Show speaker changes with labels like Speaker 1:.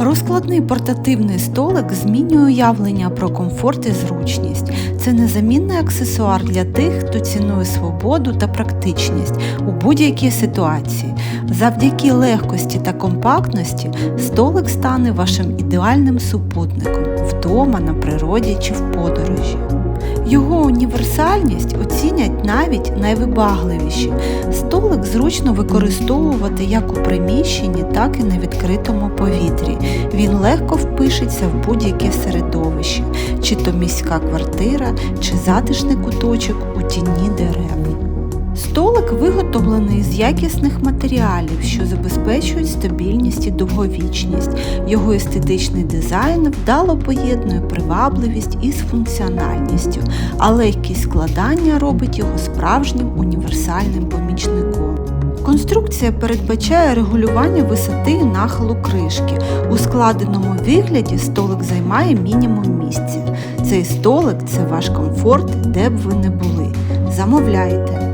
Speaker 1: Розкладний портативний столик змінює уявлення про комфорт і зручність. Це незамінний аксесуар для тих, хто цінує свободу та практичність у будь-якій ситуації. Завдяки легкості та компактності столик стане вашим ідеальним супутником вдома, на природі чи в подорожі. Його універсальність оцінять навіть найвибагливіші. Столик зручно використовувати як у приміщенні, так і на відкритому повітрі. Він легко впишеться в будь-яке середовище, чи то міська квартира, чи затишний куточок у тіні дерев. Столик виготовлений з якісних матеріалів, що забезпечують стабільність і довговічність. Його естетичний дизайн вдало поєднує привабливість із функціональністю, а легкість складання робить його справжнім універсальним помічником. Конструкція передбачає регулювання висоти і нахилу кришки. У складеному вигляді столик займає мінімум місця. Цей столик це ваш комфорт, де б ви не були. Замовляйте!